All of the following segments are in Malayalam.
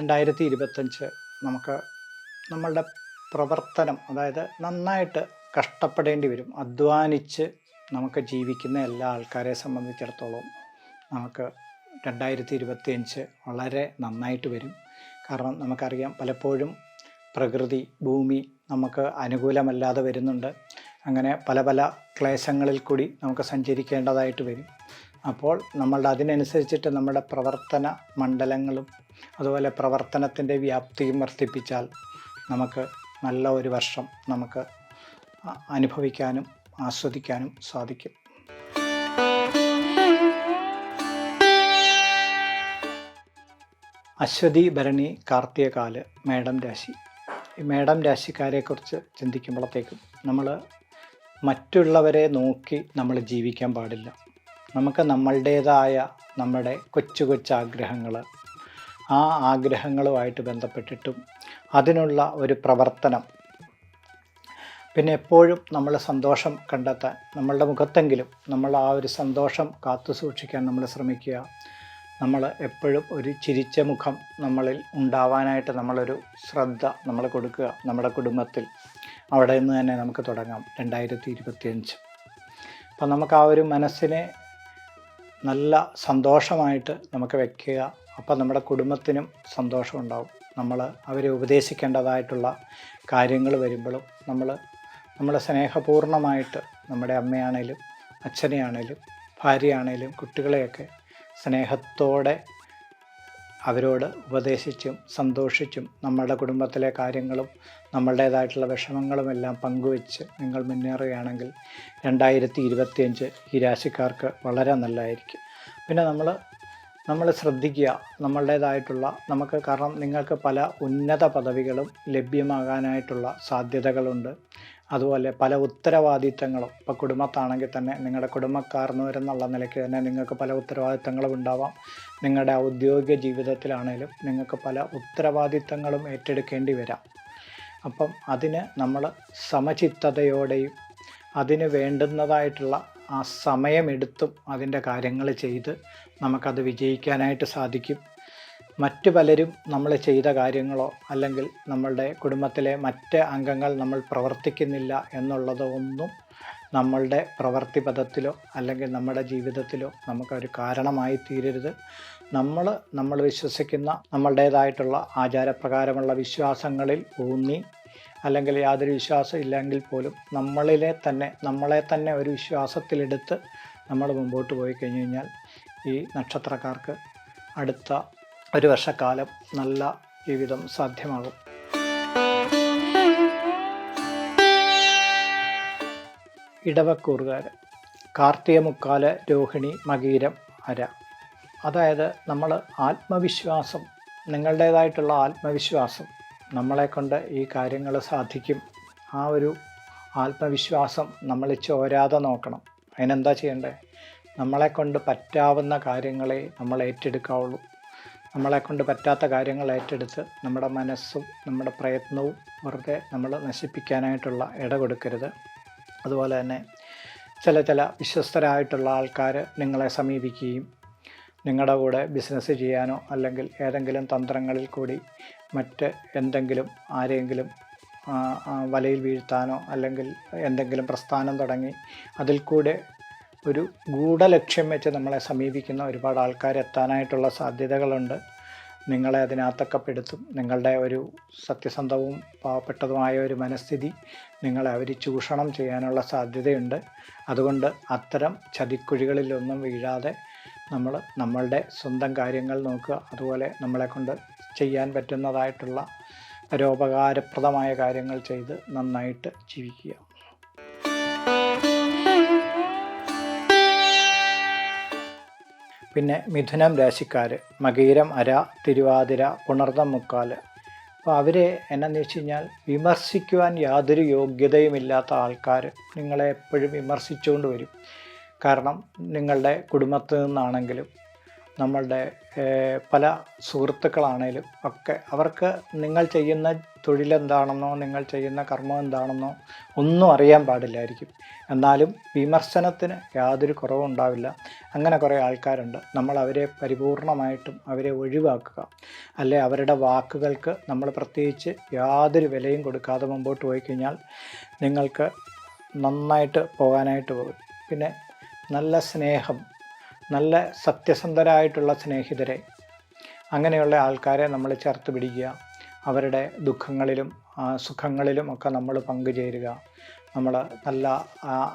രണ്ടായിരത്തി ഇരുപത്തഞ്ച് നമുക്ക് നമ്മളുടെ പ്രവർത്തനം അതായത് നന്നായിട്ട് കഷ്ടപ്പെടേണ്ടി വരും അധ്വാനിച്ച് നമുക്ക് ജീവിക്കുന്ന എല്ലാ ആൾക്കാരെ സംബന്ധിച്ചിടത്തോളം നമുക്ക് രണ്ടായിരത്തി ഇരുപത്തിയഞ്ച് വളരെ നന്നായിട്ട് വരും. കാരണം നമുക്കറിയാം പലപ്പോഴും പ്രകൃതി ഭൂമി നമുക്ക് അനുകൂലമല്ലാതെ വരുന്നുണ്ട്. അങ്ങനെ പല പല ക്ലേശങ്ങളിൽ കൂടി നമുക്ക് സഞ്ചരിക്കേണ്ടതായിട്ട് വരും. അപ്പോൾ നമ്മളുടെ അതിനനുസരിച്ചിട്ട് നമ്മുടെ പ്രവർത്തന മണ്ഡലങ്ങളും അതുപോലെ പ്രവർത്തനത്തിന്റെ വ്യാപ്തിയും വർദ്ധിപ്പിച്ചാൽ നമുക്ക് നല്ല ഒരു വർഷം നമുക്ക് അനുഭവിക്കാനും ആസ്വദിക്കാനും സാധിക്കും. അശ്വതി ഭരണി കാർത്തികകാൽ മേടം രാശി. ഈ മേടം രാശിക്കാരെക്കുറിച്ച് ചിന്തിക്കുമ്പോഴത്തേക്കും നമ്മൾ മറ്റുള്ളവരെ നോക്കി നമ്മൾ ജീവിക്കാൻ പാടില്ല. നമുക്ക് നമ്മളുടേതായ നമ്മുടെ കൊച്ചു കൊച്ചു ആഗ്രഹങ്ങൾ ആ ആഗ്രഹങ്ങളുമായിട്ട് ബന്ധപ്പെട്ടിട്ടും അതിനുള്ള ഒരു പ്രവർത്തനം. പിന്നെ എപ്പോഴും നമ്മൾ സന്തോഷം കണ്ടെത്താൻ നമ്മളുടെ മുഖത്തെങ്കിലും നമ്മൾ ആ ഒരു സന്തോഷം കാത്തു സൂക്ഷിക്കാൻ നമ്മൾ ശ്രമിക്കുക. നമ്മൾ എപ്പോഴും ഒരു ചിരിച്ച മുഖം നമ്മളിൽ ഉണ്ടാവാനായിട്ട് നമ്മളൊരു ശ്രദ്ധ നമ്മൾ കൊടുക്കുക നമ്മുടെ കുടുംബത്തിൽ. അവിടെ നിന്ന് തന്നെ നമുക്ക് തുടങ്ങാം രണ്ടായിരത്തി ഇരുപത്തിയഞ്ച് അപ്പം നമുക്ക് ആ ഒരു മനസ്സിനെ നല്ല സന്തോഷമായിട്ട് നമുക്ക് വെക്കുക. അപ്പം നമ്മുടെ കുടുംബത്തിനും സന്തോഷമുണ്ടാവും നമ്മൾ അവരെ ഉപദേശിക്കേണ്ടതായിട്ടുള്ള കാര്യങ്ങൾ വരുമ്പോഴും നമ്മൾ നമ്മൾ സ്നേഹപൂർണമായിട്ട് നമ്മുടെ അമ്മയാണേലും അച്ഛനെയാണേലും ഭാര്യയാണേലും കുട്ടികളെയൊക്കെ സ്നേഹത്തോടെ അവരോട് ഉപദേശിച്ചും സന്തോഷിച്ചും നമ്മളുടെ കുടുംബത്തിലെ കാര്യങ്ങളും നമ്മളുടേതായിട്ടുള്ള വിഷമങ്ങളും എല്ലാം പങ്കുവെച്ച് നിങ്ങൾ മുന്നേറുകയാണെങ്കിൽ രണ്ടായിരത്തി ഇരുപത്തിയഞ്ച് ഈ രാശിക്കാർക്ക് വളരെ നല്ലതായിരിക്കും. പിന്നെ നമ്മൾ നമ്മൾ ശ്രദ്ധിക്കുക നമ്മളുടേതായിട്ടുള്ള നമുക്ക് കാരണം നിങ്ങൾക്ക് പല ഉന്നത പദവികളും ലഭ്യമാകാനായിട്ടുള്ള സാധ്യതകളുണ്ട്. അതുപോലെ പല ഉത്തരവാദിത്തങ്ങളും ഇപ്പോൾ കുടുംബത്താണെങ്കിൽ തന്നെ നിങ്ങളുടെ കുടുംബക്കാരനവരെന്നുള്ള നിലയ്ക്ക് തന്നെ നിങ്ങൾക്ക് പല ഉത്തരവാദിത്തങ്ങളും ഉണ്ടാവാം. നിങ്ങളുടെ ഔദ്യോഗിക ജീവിതത്തിലാണേലും നിങ്ങൾക്ക് പല ഉത്തരവാദിത്തങ്ങളും ഏറ്റെടുക്കേണ്ടി വരാം. അപ്പം അതിന് നമ്മൾ സമചിത്തതയോടെയും അതിന് വേണ്ടുന്നതായിട്ടുള്ള ആ സമയമെടുത്തും അതിന്റെ കാര്യങ്ങൾ ചെയ്ത് നമുക്കത് വിജയിക്കാനായിട്ട് സാധിക്കും. മറ്റു പലരും നമ്മൾ ചെയ്ത കാര്യങ്ങളോ അല്ലെങ്കിൽ നമ്മളുടെ കുടുംബത്തിലെ മറ്റ് അംഗങ്ങൾ നമ്മൾ പ്രവർത്തിക്കുന്നില്ല എന്നുള്ളതോ ഒന്നും നമ്മളുടെ പ്രവൃത്തി പദത്തിലോ അല്ലെങ്കിൽ നമ്മുടെ ജീവിതത്തിലോ നമുക്കൊരു കാരണമായി തീരരുത്. നമ്മൾ നമ്മൾ വിശ്വസിക്കുന്ന നമ്മളുടേതായിട്ടുള്ള ആചാരപ്രകാരമുള്ള വിശ്വാസങ്ങളിൽ ഊന്നി അല്ലെങ്കിൽ യാതൊരു വിശ്വാസം ഇല്ലെങ്കിൽ പോലും നമ്മളിലെ തന്നെ നമ്മളെ തന്നെ ഒരു വിശ്വാസത്തിലെടുത്ത് നമ്മൾ മുമ്പോട്ട് പോയി കഴിഞ്ഞു കഴിഞ്ഞാൽ ഈ നക്ഷത്രക്കാർക്ക് അടുത്ത ഒരു വർഷക്കാലം നല്ല ജീവിതം സാധ്യമാകും. ഇടവക്കൂറുകാർ കാർത്തിക മുക്കാൽ രോഹിണി മകീരം അര. അതായത് നമ്മൾ ആത്മവിശ്വാസം നിങ്ങളുടേതായിട്ടുള്ള ആത്മവിശ്വാസം നമ്മളെ കൊണ്ട് ഈ കാര്യങ്ങൾ സാധിക്കും. ആ ഒരു ആത്മവിശ്വാസം നമ്മൾ ചോരാതെ നോക്കണം. അതിനെന്താ ചെയ്യേണ്ടത് നമ്മളെ കൊണ്ട് പറ്റാവുന്ന കാര്യങ്ങളെ നമ്മൾ ഏറ്റെടുക്കാവുള്ളൂ. നമ്മളെ കൊണ്ട് പറ്റാത്ത കാര്യങ്ങൾ ഏറ്റെടുത്ത് നമ്മുടെ മനസ്സും നമ്മുടെ പ്രയത്നവും വെറുതെ നമ്മൾ നശിപ്പിക്കാനായിട്ടുള്ള ഇട കൊടുക്കരുത്. അതുപോലെ തന്നെ ചില ചില വിശ്വസ്തരായിട്ടുള്ള ആൾക്കാർ നിങ്ങളെ സമീപിക്കുകയും നിങ്ങളുടെ കൂടെ ബിസിനസ് ചെയ്യാനോ അല്ലെങ്കിൽ ഏതെങ്കിലും തന്ത്രങ്ങളിൽ കൂടി മറ്റ് എന്തെങ്കിലും ആരെങ്കിലും വലയിൽ വീഴ്ത്താനോ അല്ലെങ്കിൽ എന്തെങ്കിലും പ്രസ്ഥാനം തുടങ്ങി അതിൽ കൂടെ ഒരു ഗൂഢലക്ഷ്യം വെച്ച് നമ്മളെ സമീപിക്കുന്ന ഒരുപാട് ആൾക്കാർ എത്താനായിട്ടുള്ള സാധ്യതകളുണ്ട്. നിങ്ങളെ അതിനകത്തൊക്കെ പെടുത്തും. നിങ്ങളുടെ ഒരു സത്യസന്ധവും പാവപ്പെട്ടതുമായ ഒരു മനസ്ഥിതി നിങ്ങളെ അവർ ചൂഷണം ചെയ്യാനുള്ള സാധ്യതയുണ്ട്. അതുകൊണ്ട് അത്തരം ചതിക്കുഴികളിലൊന്നും വീഴാതെ നമ്മൾ നമ്മളുടെ സ്വന്തം കാര്യങ്ങൾ നോക്കുക. അതുപോലെ നമ്മളെ കൊണ്ട് ചെയ്യാൻ പറ്റുന്നതായിട്ടുള്ള പരോപകാരപ്രദമായ കാര്യങ്ങൾ ചെയ്ത് നന്നായിട്ട് ജീവിക്കുക. പിന്നെ മിഥുനം രാശിക്കാർ മകീരം അര തിരുവാതിര പുണർതം മുക്കാൽ അപ്പോൾ അവരെ എന്നാന്ന് വെച്ച് കഴിഞ്ഞാൽ വിമർശിക്കുവാൻ യാതൊരു യോഗ്യതയുമില്ലാത്ത ആൾക്കാർ നിങ്ങളെ എപ്പോഴും വിമർശിച്ചുകൊണ്ട് വരും. കാരണം നിങ്ങളുടെ കുടുംബത്തിൽ നിന്നാണെങ്കിലും നമ്മളുടെ പല സുഹൃത്തുക്കളാണേലും ഒക്കെ അവർക്ക് നിങ്ങൾ ചെയ്യുന്ന തൊഴിലെന്താണെന്നോ നിങ്ങൾ ചെയ്യുന്ന കർമ്മം എന്താണെന്നോ ഒന്നും അറിയാൻ പാടില്ലായിരിക്കും. എന്നാലും വിമർശനത്തിന് യാതൊരു കുറവും ഉണ്ടാവില്ല. അങ്ങനെ കുറേ ആൾക്കാരുണ്ട്. നമ്മൾ അവരെ പരിപൂർണമായിട്ടും അവരെ ഒഴിവാക്കുക. അല്ലെ അവരുടെ വാക്കുകൾക്ക് നമ്മൾ പ്രത്യേകിച്ച് യാതൊരു വിലയും കൊടുക്കാതെ മുമ്പോട്ട് പോയി കഴിഞ്ഞാൽ നിങ്ങൾക്ക് നന്നായിട്ട് പോകാനായിട്ട് പോകും. പിന്നെ നല്ല സ്നേഹം നല്ല സത്യസന്ധരായിട്ടുള്ള സ്നേഹിതരെ. അങ്ങനെയുള്ള ആൾക്കാരെ നമ്മൾ ചേർത്ത് പിടിക്കുക. അവരുടെ ദുഃഖങ്ങളിലും സുഖങ്ങളിലും ഒക്കെ നമ്മൾ പങ്കുചേരുക. നമ്മൾ നല്ല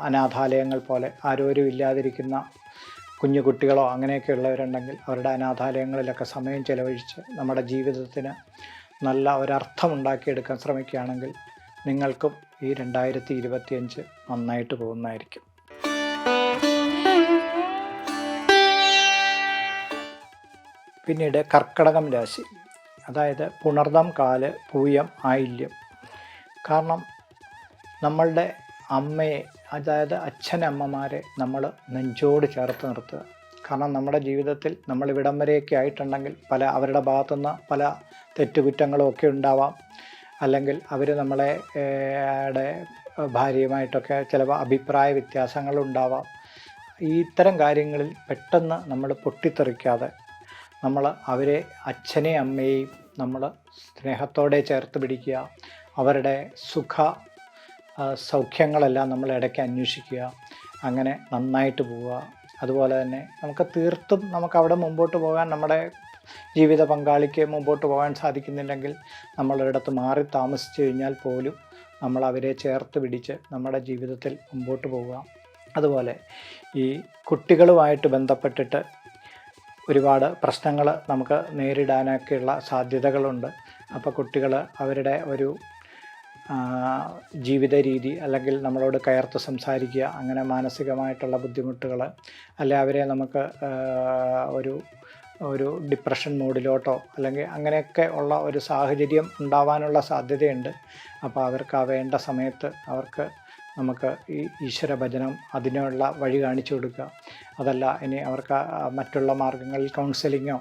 അനാഥാലയങ്ങൾ പോലെ ആരോരും ഇല്ലാതിരിക്കുന്ന കുഞ്ഞു കുട്ടികളോ അങ്ങനെയൊക്കെ ഉള്ളവരുണ്ടെങ്കിൽ അവരുടെ അനാഥാലയങ്ങളിലൊക്കെ സമയം ചിലവഴിച്ച് നമ്മുടെ ജീവിതത്തിന് നല്ല ഒരർത്ഥം ഉണ്ടാക്കിയെടുക്കാൻ ശ്രമിക്കുകയാണെങ്കിൽ നിങ്ങൾക്കും ഈ രണ്ടായിരത്തി ഇരുപത്തിയഞ്ച് നന്നായിട്ട് പോകുന്നതായിരിക്കും. പിന്നീട് കർക്കടകം രാശി അതായത് പുണർദം കാൽ പൂയം ആയില്യം. കാരണം നമ്മളുടെ അമ്മയെ അതായത് അച്ഛനമ്മമാരെ നമ്മൾ നെഞ്ചോട് ചേർത്ത് നിർത്തുക. കാരണം നമ്മുടെ ജീവിതത്തിൽ നമ്മൾ ഇവിടം വരെയൊക്കെ ആയിട്ടുണ്ടെങ്കിൽ പല അവരുടെ ഭാഗത്തുനിന്ന് പല തെറ്റുകുറ്റങ്ങളും ഒക്കെ ഉണ്ടാവാം. അല്ലെങ്കിൽ അവർ നമ്മളെ ഭാര്യയുമായിട്ടൊക്കെ ചിലപ്പോൾ അഭിപ്രായ വ്യത്യാസങ്ങളുണ്ടാവാം ഈ ഇത്തരം കാര്യങ്ങളിൽ പെട്ടെന്ന് നമ്മൾ പൊട്ടിത്തെറിക്കാതെ നമ്മൾ അവരെ അച്ഛനെ അമ്മയെയും നമ്മൾ സ്നേഹത്തോടെ ചേർത്ത് പിടിക്കുക. അവരുടെ സുഖ സൗഖ്യങ്ങളെല്ലാം നമ്മൾ ഇടയ്ക്ക് അന്വേഷിക്കുക. അങ്ങനെ നന്നായിട്ട് പോവുക. അതുപോലെ തന്നെ നമുക്ക് തീർത്തും നമുക്ക് അവിടെ മുമ്പോട്ട് പോകാൻ നമ്മുടെ ജീവിത പങ്കാളിക്ക് മുമ്പോട്ട് പോകാൻ സാധിക്കുന്നില്ലെങ്കിൽ നമ്മളൊരിടത്ത് മാറി താമസിച്ചു കഴിഞ്ഞാൽ പോലും നമ്മൾ അവരെ ചേർത്ത് പിടിച്ച് നമ്മുടെ ജീവിതത്തിൽ മുമ്പോട്ട് പോവുക. അതുപോലെ ഈ കുട്ടികളുമായിട്ട് ബന്ധപ്പെട്ടിട്ട് ഒരുപാട് പ്രശ്നങ്ങൾ നമുക്ക് നേരിടാനൊക്കെയുള്ള സാധ്യതകളുണ്ട്. അപ്പോൾ കുട്ടികൾ അവരുടെ ഒരു ജീവിത രീതി അല്ലെങ്കിൽ നമ്മളോട് കയർത്ത് സംസാരിക്കുക അങ്ങനെ മാനസികമായിട്ടുള്ള ബുദ്ധിമുട്ടുകൾ അല്ലെ അവരെ നമുക്ക് ഒരു ഒരു ഡിപ്രഷൻ മൂഡിലോട്ടോ അല്ലെങ്കിൽ അങ്ങനെയൊക്കെ ഉള്ള ഒരു സാഹചര്യം ഉണ്ടാവാനുള്ള സാധ്യതയുണ്ട്. അപ്പോൾ അവർക്ക് ആ വേണ്ട സമയത്ത് അവർക്ക് നമുക്ക് ഈ ഈശ്വര ഭജനം അതിനുള്ള വഴി കാണിച്ചു കൊടുക്കുക. അതല്ല ഇനി അവർക്ക് മറ്റുള്ള മാർഗങ്ങളിൽ കൗൺസിലിങ്ങോ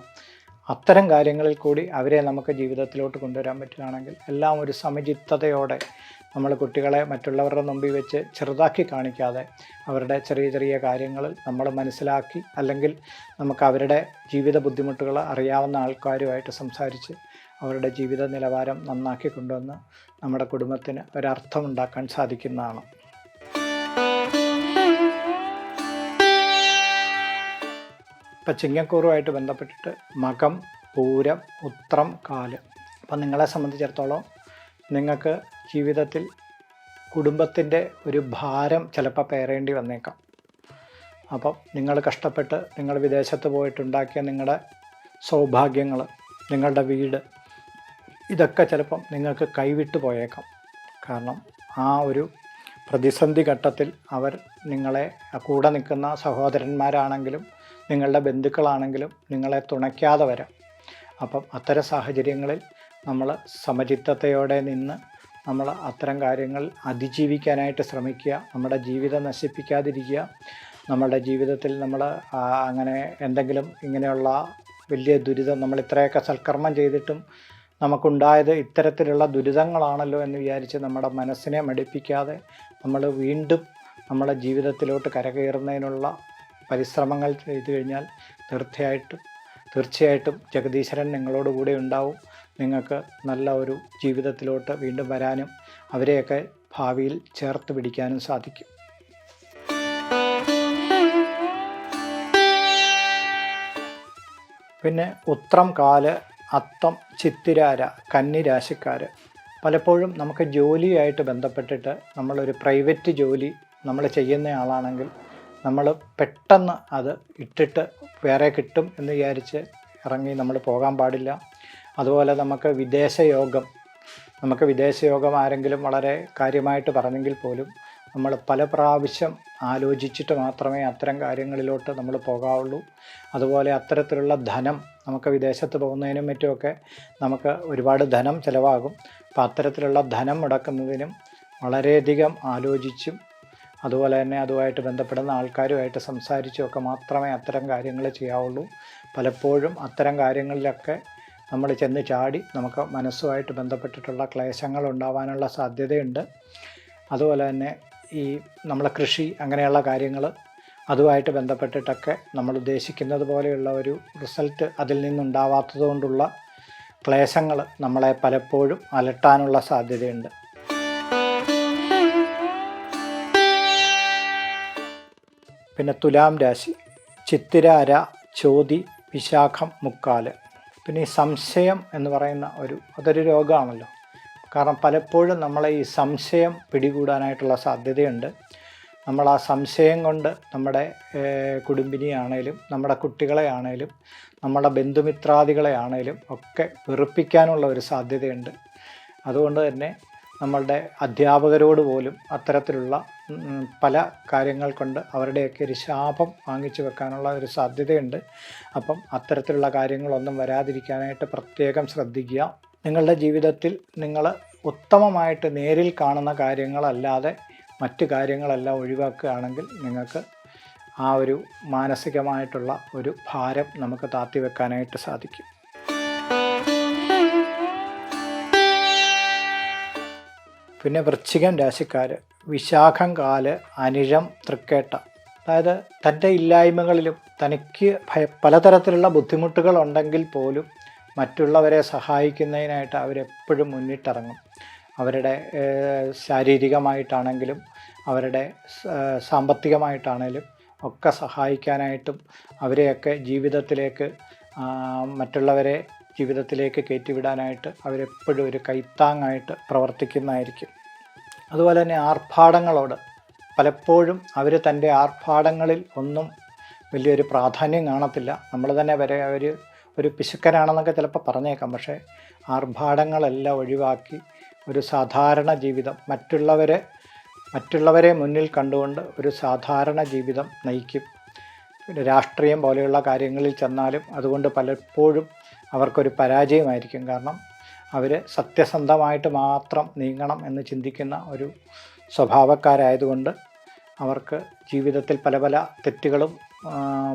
അത്തരം കാര്യങ്ങളിൽ കൂടി അവരെ നമുക്ക് ജീവിതത്തിലോട്ട് കൊണ്ടുവരാൻ പറ്റുകയാണെങ്കിൽ എല്ലാം ഒരു സമചിത്തതയോടെ നമ്മൾ കുട്ടികളെ മറ്റുള്ളവരുടെ മുമ്പിൽ വെച്ച് ചെറുതാക്കി കാണിക്കാതെ അവരുടെ ചെറിയ ചെറിയ കാര്യങ്ങൾ നമ്മൾ മനസ്സിലാക്കി അല്ലെങ്കിൽ നമുക്ക് അവരുടെ ജീവിത ബുദ്ധിമുട്ടുകൾ അറിയാവുന്ന ആൾക്കാരുമായിട്ട് സംസാരിച്ച് അവരുടെ ജീവിത നിലവാരം നന്നാക്കി കൊണ്ടുവന്ന് നമ്മുടെ കുടുംബത്തിന് ഒരർത്ഥമുണ്ടാക്കാൻ സാധിക്കുന്നതാണ്. ഇപ്പം ചിങ്ങക്കൂറുമായിട്ട് ബന്ധപ്പെട്ടിട്ട് മകം പൂരം ഉത്രം കാൽ. അപ്പം നിങ്ങളെ സംബന്ധിച്ചിടത്തോളം നിങ്ങൾക്ക് ജീവിതത്തിൽ കുടുംബത്തിന്റെ ഒരു ഭാരം ചിലപ്പോൾ പേറേണ്ടി വന്നേക്കാം. അപ്പം നിങ്ങൾ കഷ്ടപ്പെട്ട് നിങ്ങൾ വിദേശത്ത് പോയിട്ടുണ്ടാക്കിയ നിങ്ങളുടെ സൗഭാഗ്യങ്ങൾ നിങ്ങളുടെ വീട് ഇതൊക്കെ ചിലപ്പം നിങ്ങൾക്ക് കൈവിട്ട് പോയേക്കാം. കാരണം ആ ഒരു പ്രതിസന്ധി ഘട്ടത്തിൽ അവർ നിങ്ങളെ കൂടെ നിൽക്കുന്ന സഹോദരന്മാരാണെങ്കിലും നിങ്ങളുടെ ബന്ധുക്കളാണെങ്കിലും നിങ്ങളെ തുണയ്ക്കാതെ വരാം. അപ്പം അത്തരം സാഹചര്യങ്ങളിൽ നമ്മൾ സമചിത്തതയോടെ നിന്ന് നമ്മൾ അത്തരം കാര്യങ്ങൾ അതിജീവിക്കാനായിട്ട് ശ്രമിക്കുക നമ്മുടെ ജീവിതം നശിപ്പിക്കാതിരിക്കുക നമ്മുടെ ജീവിതത്തിൽ നമ്മൾ അങ്ങനെ എന്തെങ്കിലും ഇങ്ങനെയുള്ള വലിയ ദുരിതം നമ്മൾ ഇത്രയൊക്കെ സൽക്കർമ്മം ചെയ്തിട്ടും നമുക്കുണ്ടായത് ഇത്തരത്തിലുള്ള ദുരിതങ്ങളാണല്ലോ എന്ന് വിചാരിച്ച് നമ്മുടെ മനസ്സിനെ മടിപ്പിക്കാതെ നമ്മൾ വീണ്ടും നമ്മുടെ ജീവിതത്തിലോട്ട് കരകയറുന്നതിനുള്ള പരിശ്രമങ്ങൾ ചെയ്തു കഴിഞ്ഞാൽ തീർച്ചയായിട്ടും തീർച്ചയായിട്ടും ജഗദീശ്വരൻ നിങ്ങളോട് കൂടെ ഉണ്ടാവും. നിങ്ങൾക്ക് നല്ല ഒരു ജീവിതത്തിലോട്ട് വീണ്ടും വരാനും അവരെയൊക്കെ ഭാവിയിൽ ചേർത്ത് പിടിക്കാനും സാധിക്കും. പിന്നെ ഉത്രം കാൽ അത്തം ചിത്തിരാര കന്നി രാശിക്കാർ പലപ്പോഴും നമുക്ക് ജോലിയായിട്ട് ബന്ധപ്പെട്ടിട്ട് നമ്മളൊരു പ്രൈവറ്റ് ജോലി നമ്മൾ ചെയ്യുന്ന ആളാണെങ്കിൽ നമ്മൾ പെട്ടെന്ന് അത് ഇട്ടിട്ട് വേറെ കിട്ടും എന്ന് വിചാരിച്ച് ഇറങ്ങി നമ്മൾ പോകാൻ പാടില്ല. അതുപോലെ നമുക്ക് വിദേശയോഗം നമുക്ക് വിദേശയോഗം ആരെങ്കിലും വളരെ കാര്യമായിട്ട് പറഞ്ഞെങ്കിൽ പോലും നമ്മൾ പല പ്രാവശ്യം ആലോചിച്ചിട്ട് മാത്രമേ അത്തരം കാര്യങ്ങളിലോട്ട് നമ്മൾ പോകാവുള്ളൂ. അതുപോലെ അത്തരത്തിലുള്ള ധനം നമുക്ക് വിദേശത്ത് പോകുന്നതിനും മറ്റുമൊക്കെ നമുക്ക് ഒരുപാട് ധനം ചിലവാകും. അപ്പോൾ അത്തരത്തിലുള്ള ധനം മുടക്കുന്നതിനും വളരെയധികം ആലോചിച്ചും അതുപോലെ തന്നെ അതുമായിട്ട് ബന്ധപ്പെടുന്ന ആൾക്കാരുമായിട്ട് സംസാരിച്ചുമൊക്കെ മാത്രമേ അത്തരം കാര്യങ്ങൾ ചെയ്യാവുള്ളൂ. പലപ്പോഴും അത്തരം കാര്യങ്ങളിലൊക്കെ നമ്മൾ ചെന്ന് ചാടി നമുക്ക് മനസ്സുമായിട്ട് ബന്ധപ്പെട്ടിട്ടുള്ള ക്ലേശങ്ങൾ ഉണ്ടാവാനുള്ള സാധ്യതയുണ്ട്. അതുപോലെ തന്നെ ഈ നമ്മളെ കൃഷി അങ്ങനെയുള്ള കാര്യങ്ങൾ അതുമായിട്ട് ബന്ധപ്പെട്ടിട്ടൊക്കെ നമ്മൾ ഉദ്ദേശിക്കുന്നത് പോലെയുള്ള ഒരു റിസൾട്ട് അതിൽ നിന്നുണ്ടാവാത്തത് കൊണ്ടുള്ള ക്ലേശങ്ങൾ നമ്മളെ പലപ്പോഴും അലട്ടാനുള്ള സാധ്യതയുണ്ട്. പിന്നെ തുലാം രാശി ചിത്തിരാര ചോതി വിശാഖം മുക്കാൽ. പിന്നെ ഈ സംശയം എന്ന് പറയുന്ന ഒരു അതൊരു രോഗമാണല്ലോ. കാരണം പലപ്പോഴും നമ്മളെ ഈ സംശയം പിടികൂടാനായിട്ടുള്ള സാധ്യതയുണ്ട്. നമ്മൾ ആ സംശയം കൊണ്ട് നമ്മുടെ കുടുംബിനിയാണേലും നമ്മുടെ കുട്ടികളെ ആണേലും നമ്മുടെ ബന്ധുമിത്രാദികളെ ആണേലും ഒക്കെ വെറുപ്പിക്കാനുള്ള ഒരു സാധ്യതയുണ്ട്. അതുകൊണ്ട് തന്നെ നമ്മളുടെ അധ്യാപകരോട് പോലും അത്തരത്തിലുള്ള പല കാര്യങ്ങൾ കൊണ്ട് അവരുടെയൊക്കെ ഒരു ശാപം വാങ്ങിച്ചു വെക്കാനുള്ള ഒരു സാധ്യതയുണ്ട്. അപ്പം അത്തരത്തിലുള്ള കാര്യങ്ങളൊന്നും വരാതിരിക്കാനായിട്ട് പ്രത്യേകം ശ്രദ്ധിക്കുക. നിങ്ങളുടെ ജീവിതത്തിൽ നിങ്ങൾ ഉത്തമമായിട്ട് നേരിൽ കാണുന്ന കാര്യങ്ങളല്ലാതെ മറ്റു കാര്യങ്ങളെല്ലാം ഒഴിവാക്കുകയാണെങ്കിൽ നിങ്ങൾക്ക് ആ ഒരു മാനസികമായിട്ടുള്ള ഒരു ഭാരം നമുക്ക് താത്തി വെക്കാനായിട്ട് സാധിക്കും. പിന്നെ വൃശ്ചികം രാശിക്കാർ വിശാഖം കാൽ അനിഴം തൃക്കേട്ട. അതായത് തന്റെ ഇല്ലായ്മകളിലും തനിക്ക് ഭയ പലതരത്തിലുള്ള ബുദ്ധിമുട്ടുകൾ ഉണ്ടെങ്കിൽ പോലും മറ്റുള്ളവരെ സഹായിക്കുന്നതിനായിട്ട് അവരെപ്പോഴും മുന്നിട്ടിറങ്ങും. അവരുടെ ശാരീരികമായിട്ടാണെങ്കിലും അവരുടെ സാമ്പത്തികമായിട്ടാണെങ്കിലും ഒക്കെ സഹായിക്കാനായിട്ടും അവരെയൊക്കെ ജീവിതത്തിലേക്ക് മറ്റുള്ളവരെ ജീവിതത്തിലേക്ക് കയറ്റിവിടാനായിട്ട് അവരെപ്പോഴും ഒരു കൈത്താങ്ങായിട്ട് പ്രവർത്തിക്കുന്നതായിരിക്കും. അതുപോലെ തന്നെ ആർഭാടങ്ങളോട് പലപ്പോഴും അവർ തന്റെ ആർഭാടങ്ങളിൽ ഒന്നും വലിയൊരു പ്രാധാന്യം കാണത്തില്ല. നമ്മൾ തന്നെ വരെ അവർ ഒരു പിശുക്കനാണെന്നൊക്കെ ചിലപ്പോൾ പറഞ്ഞേക്കാം. പക്ഷേ ആർഭാടങ്ങളെല്ലാം ഒഴിവാക്കി ഒരു സാധാരണ ജീവിതം മറ്റുള്ളവരെ മറ്റുള്ളവരെ മുന്നിൽ കണ്ടുകൊണ്ട് ഒരു സാധാരണ ജീവിതം നയിക്കും. രാഷ്ട്രീയം പോലെയുള്ള കാര്യങ്ങളിൽ ചെന്നാലും അതുകൊണ്ട് പലപ്പോഴും അവർക്കൊരു പരാജയമായിരിക്കും. കാരണം അവർ സത്യസന്ധമായിട്ട് മാത്രം നീങ്ങണം എന്ന് ചിന്തിക്കുന്ന ഒരു സ്വഭാവക്കാരായതുകൊണ്ട് അവർക്ക് ജീവിതത്തിൽ പല പല തെറ്റുകളും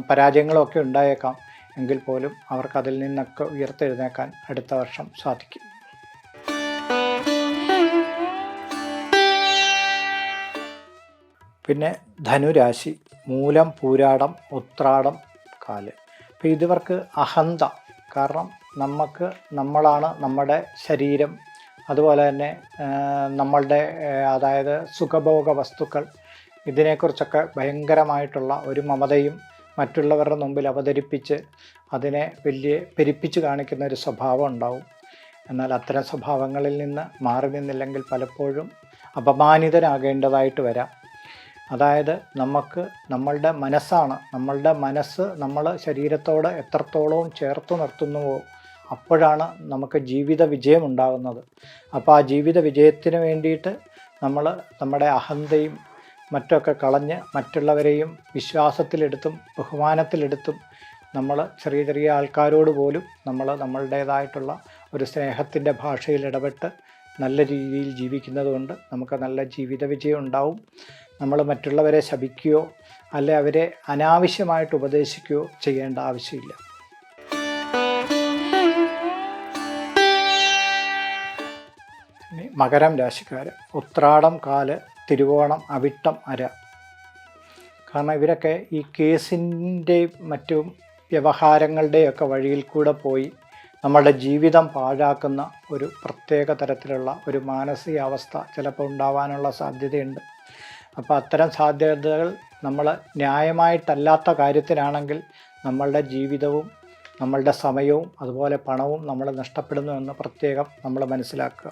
പരാജയങ്ങളും ഒക്കെ ഉണ്ടായേക്കാം. എങ്കിൽ പോലും അവർക്ക് അതിൽ നിന്നൊക്കെ ഉയർത്തെഴുന്നേക്കാൻ അടുത്ത വർഷം സാധിക്കും. പിന്നെ ധനുരാശി മൂലം പൂരാടം ഉത്രാടം കാൽ. അപ്പോൾ ഇതിവർക്ക് അഹന്ത കാരണം നമുക്ക് നമ്മളാണ് നമ്മുടെ ശരീരം. അതുപോലെ തന്നെ നമ്മളുടെ അതായത് സുഖഭോഗ വസ്തുക്കൾ ഇതിനെക്കുറിച്ചൊക്കെ ഭയങ്കരമായിട്ടുള്ള ഒരു മമതയും മറ്റുള്ളവരുടെ മുമ്പിൽ അവതരിപ്പിച്ച് അതിനെ വലിയ പെരിപ്പിച്ച് കാണിക്കുന്ന ഒരു സ്വഭാവം ഉണ്ടാവും. എന്നാൽ അത്തരം സ്വഭാവങ്ങളിൽ നിന്ന് മാറി നിന്നില്ലെങ്കിൽ പലപ്പോഴും അപമാനിതരാകേണ്ടതായിട്ട് വരാം. അതായത് നമുക്ക് നമ്മളുടെ മനസ്സാണ്. നമ്മളുടെ മനസ്സ് നമ്മൾ ശരീരത്തോട് എത്രത്തോളവും ചേർത്ത് നിർത്തുന്നുവോ അപ്പോഴാണ് നമുക്ക് ജീവിത വിജയം ഉണ്ടാകുന്നത്. അപ്പോൾ ആ ജീവിത വിജയത്തിന് വേണ്ടിയിട്ട് നമ്മൾ നമ്മുടെ അഹന്തയും മറ്റൊക്കെ കളഞ്ഞ് മറ്റുള്ളവരെയും വിശ്വാസത്തിലെടുത്തും ബഹുമാനത്തിലെടുത്തും നമ്മൾ ചെറിയ ചെറിയ ആൾക്കാരോട് പോലും നമ്മൾ നമ്മളുടേതായിട്ടുള്ള ഒരു സ്നേഹത്തിന്റെ ഭാഷയിൽ ഇടപെട്ട് നല്ല രീതിയിൽ ജീവിക്കുന്നതുകൊണ്ട് നമുക്ക് നല്ല ജീവിത വിജയം ഉണ്ടാവും. നമ്മൾ മറ്റുള്ളവരെ ശപിക്കുകയോ അല്ലെ അവരെ അനാവശ്യമായിട്ട് ഉപദേശിക്കുകയോ ചെയ്യേണ്ട ആവശ്യമില്ല. മകരം രാശിക്കാർ ഉത്രാടം കാൽ തിരുവോണം അവിട്ടം അര. കാരണം ഇവരൊക്കെ ഈ കേസിന്റെ മറ്റു വ്യവഹാരങ്ങളുടെയൊക്കെ വഴിയിൽ കൂടെ പോയി നമ്മളുടെ ജീവിതം പാഴാക്കുന്ന ഒരു പ്രത്യേക തരത്തിലുള്ള ഒരു മാനസികാവസ്ഥ ചിലപ്പോൾ ഉണ്ടാവാനുള്ള സാധ്യതയുണ്ട്. അപ്പോൾ അത്തരം സാധ്യതകൾ നമ്മൾ ന്യായമായിട്ടല്ലാത്ത കാര്യത്തിനാണെങ്കിൽ നമ്മളുടെ ജീവിതവും നമ്മളുടെ സമയവും അതുപോലെ പണവും നമ്മൾ നഷ്ടപ്പെടുന്നു എന്ന് പ്രത്യേകം നമ്മൾ മനസ്സിലാക്കുക.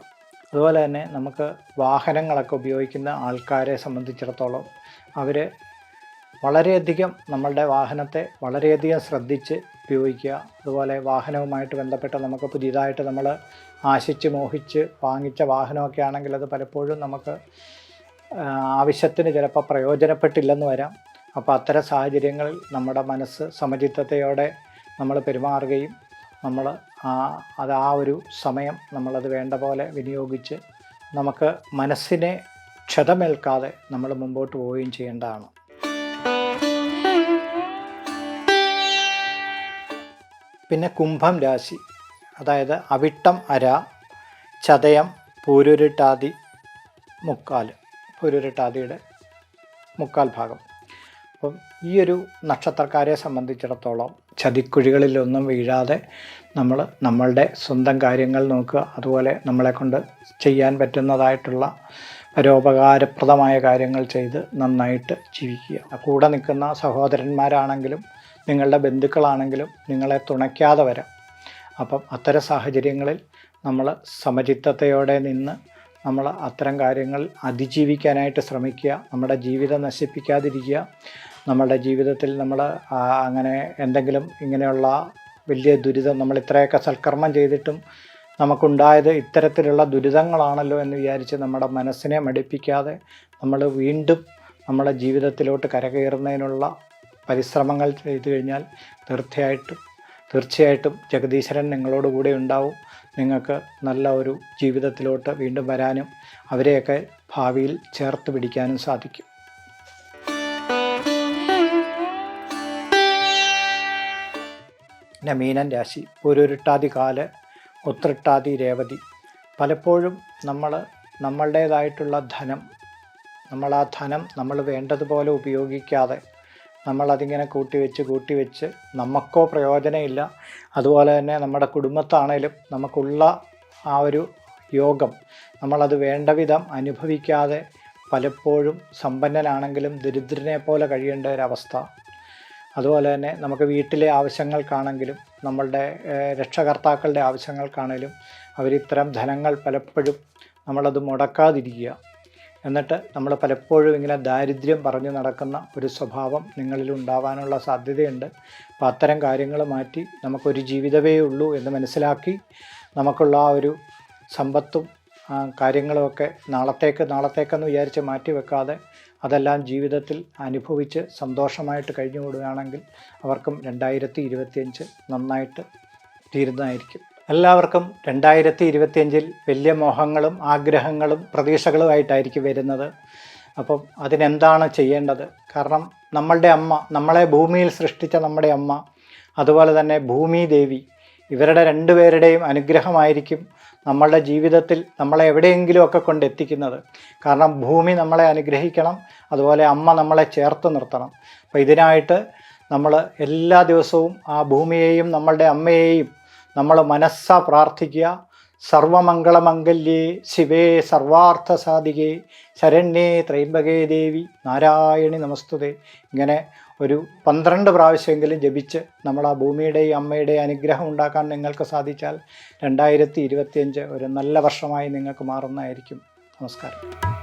അതുപോലെ തന്നെ നമുക്ക് വാഹനങ്ങളൊക്കെ ഉപയോഗിക്കുന്ന ആൾക്കാരെ സംബന്ധിച്ചിടത്തോളം അവർ വളരെയധികം നമ്മളുടെ വാഹനത്തെ വളരെയധികം ശ്രദ്ധിച്ച് ഉപയോഗിക്കുക. അതുപോലെ വാഹനവുമായിട്ട് ബന്ധപ്പെട്ട് നമുക്ക് പുതിയതായിട്ട് നമ്മൾ ആശിച്ച് മോഹിച്ച് വാങ്ങിച്ച വാഹനമൊക്കെ ആണെങ്കിൽ അത് പലപ്പോഴും നമുക്ക് ആവശ്യത്തിന് ചിലപ്പോൾ പ്രയോജനപ്പെട്ടില്ലെന്ന് വരാം. അപ്പോൾ അത്തരം സാഹചര്യങ്ങളിൽ നമ്മുടെ മനസ്സ് സമചിത്തതയോടെ നമ്മൾ പെരുമാറുകയും നമ്മൾ ആ അത് ആ ഒരു സമയം നമ്മളത് വേണ്ട പോലെ വിനിയോഗിച്ച് നമുക്ക് മനസ്സിനെ ക്ഷതമേൽക്കാതെ നമ്മൾ മുമ്പോട്ട് പോവുകയും ചെയ്യേണ്ടതാണ്. പിന്നെ കുംഭം രാശി. അതായത് അവിട്ടം അര ചതയം പൂരുരുട്ടാതി മുക്കാൽ രട്ടാതിയുടെ മുക്കാൽ ഭാഗം. അപ്പം ഈ ഒരു നക്ഷത്രക്കാരെ സംബന്ധിച്ചിടത്തോളം ചതിക്കുഴികളിലൊന്നും വീഴാതെ നമ്മൾ നമ്മളുടെ സ്വന്തം കാര്യങ്ങൾ നോക്കുക അതുപോലെ നമ്മളെ കൊണ്ട് ചെയ്യാൻ പറ്റുന്നതായിട്ടുള്ള പരോപകാരപ്രദമായ കാര്യങ്ങൾ ചെയ്ത് നന്നായിട്ട് ജീവിക്കുക. കൂടെ നിൽക്കുന്ന സഹോദരന്മാരാണെങ്കിലും നിങ്ങളുടെ ബന്ധുക്കളാണെങ്കിലും നിങ്ങളെ തുണയ്ക്കാതെ വരാം. അപ്പം അത്തരം സാഹചര്യങ്ങളിൽ നമ്മൾ സമചിത്തതയോടെ നിന്ന് നമ്മൾ അത്തരം കാര്യങ്ങൾ അതിജീവിക്കാനായിട്ട് ശ്രമിക്കുക നമ്മുടെ ജീവിതം നശിപ്പിക്കാതിരിക്കുക നമ്മുടെ ജീവിതത്തിൽ നമ്മൾ അങ്ങനെ എന്തെങ്കിലും ഇങ്ങനെയുള്ള വലിയ ദുരിതം നമ്മൾ ഇത്രയൊക്കെ സൽക്കർമ്മം ചെയ്തിട്ടും നമുക്കുണ്ടായത് ഇത്തരത്തിലുള്ള ദുരിതങ്ങളാണല്ലോ എന്ന് വിചാരിച്ച് നമ്മുടെ മനസ്സിനെ മടിപ്പിക്കാതെ നമ്മൾ വീണ്ടും നമ്മുടെ ജീവിതത്തിലോട്ട് കരകയറുന്നതിനുള്ള പരിശ്രമങ്ങൾ ചെയ്തു കഴിഞ്ഞാൽ തീർച്ചയായിട്ടും തീർച്ചയായിട്ടും ജഗദീശ്വരൻ നിങ്ങളോട് കൂടെ ഉണ്ടാവും. നിങ്ങൾക്ക് നല്ല ഒരു ജീവിതത്തിലോട്ട് വീണ്ടും വരാനും അവരെയൊക്കെ ഭാവിയിൽ ചേർത്ത് പിടിക്കാനും സാധിക്കും. പിന്നെ മീനൻ രാശി പൂരുരുട്ടാതി കാൽ ഉത്രട്ടാതി രേവതി. പലപ്പോഴും നമ്മൾ നമ്മളുടേതായിട്ടുള്ള ധനം നമ്മൾ ആ ധനം നമ്മൾ വേണ്ടതുപോലെ ഉപയോഗിക്കാതെ നമ്മളതിങ്ങനെ കൂട്ടി വെച്ച് നമുക്കോ പ്രയോജനമില്ല. അതുപോലെ തന്നെ നമ്മുടെ കുടുംബത്താണേലും നമുക്കുള്ള ആ ഒരു യോഗം നമ്മളത് വേണ്ട വിധം അനുഭവിക്കാതെ പലപ്പോഴും സമ്പന്നനാണെങ്കിലും ദരിദ്രനെ പോലെ കഴിയേണ്ട ഒരവസ്ഥ. അതുപോലെ തന്നെ നമുക്ക് വീട്ടിലെ ആവശ്യങ്ങൾക്കാണെങ്കിലും നമ്മളുടെ രക്ഷകർത്താക്കളുടെ ആവശ്യങ്ങൾക്കാണെങ്കിലും അവരിത്തരം ധനങ്ങൾ പലപ്പോഴും നമ്മളത് മുടക്കാതിരിക്കുക. എന്നിട്ട് നമ്മൾ പലപ്പോഴും ഇങ്ങനെ ദാരിദ്ര്യം പറഞ്ഞു നടക്കുന്ന ഒരു സ്വഭാവം നിങ്ങളിൽ ഉണ്ടാവാനുള്ള സാധ്യതയുണ്ട്. അപ്പോൾ അത്തരം കാര്യങ്ങൾ മാറ്റി നമുക്കൊരു ജീവിതമേ ഉള്ളൂ എന്ന് മനസ്സിലാക്കി നമുക്കുള്ള ആ ഒരു സമ്പത്തും കാര്യങ്ങളുമൊക്കെ നാളത്തേക്ക് നാളത്തേക്കെന്ന് വിചാരിച്ച് മാറ്റി വെക്കാതെ അതെല്ലാം ജീവിതത്തിൽ അനുഭവിച്ച് സന്തോഷമായിട്ട് കഴിഞ്ഞു കൂടുകയാണെങ്കിൽ അവർക്കും രണ്ടായിരത്തി ഇരുപത്തിയഞ്ച് നന്നായിട്ട് തീരുന്നതായിരിക്കും. എല്ലാവർക്കും രണ്ടായിരത്തി ഇരുപത്തിയഞ്ചിൽ വലിയ മോഹങ്ങളും ആഗ്രഹങ്ങളും പ്രതീക്ഷകളുമായിട്ടായിരിക്കും വരുന്നത്. അപ്പം അതിനെന്താണ് ചെയ്യേണ്ടത്? കാരണം നമ്മളുടെ അമ്മ നമ്മളെ ഭൂമിയിൽ സൃഷ്ടിച്ച നമ്മുടെ അമ്മ അതുപോലെ തന്നെ ഭൂമി ദേവി ഇവരുടെ രണ്ടുപേരുടെയും അനുഗ്രഹമായിരിക്കും നമ്മളുടെ ജീവിതത്തിൽ നമ്മളെ എവിടെയെങ്കിലുമൊക്കെ കൊണ്ടെത്തിക്കുന്നത്. കാരണം ഭൂമി നമ്മളെ അനുഗ്രഹിക്കണം അതുപോലെ അമ്മ നമ്മളെ ചേർത്ത് നിർത്തണം. അപ്പോൾ ഇതിനായിട്ട് നമ്മൾ എല്ലാ ദിവസവും ആ ഭൂമിയെയും നമ്മളുടെ അമ്മയെയും നമ്മൾ മനസ്സാ പ്രാർത്ഥിക്കുക. സർവമംഗളമംഗല്യേ ശിവേ സർവാർത്ഥ സാധികേ ശരണ്യേ ത്രൈംബകേ ദേവി നാരായണി നമസ്തുതേ. ഇങ്ങനെ ഒരു പന്ത്രണ്ട് പ്രാവശ്യമെങ്കിലും ജപിച്ച് നമ്മൾ ആ ഭൂമിയുടെയും അമ്മയുടെയും അനുഗ്രഹം ഉണ്ടാക്കാൻ നിങ്ങൾക്ക് സാധിച്ചാൽ രണ്ടായിരത്തി ഇരുപത്തിയഞ്ച് ഒരു നല്ല വർഷമായി നിങ്ങൾക്ക് മാറുന്നതായിരിക്കും. നമസ്കാരം.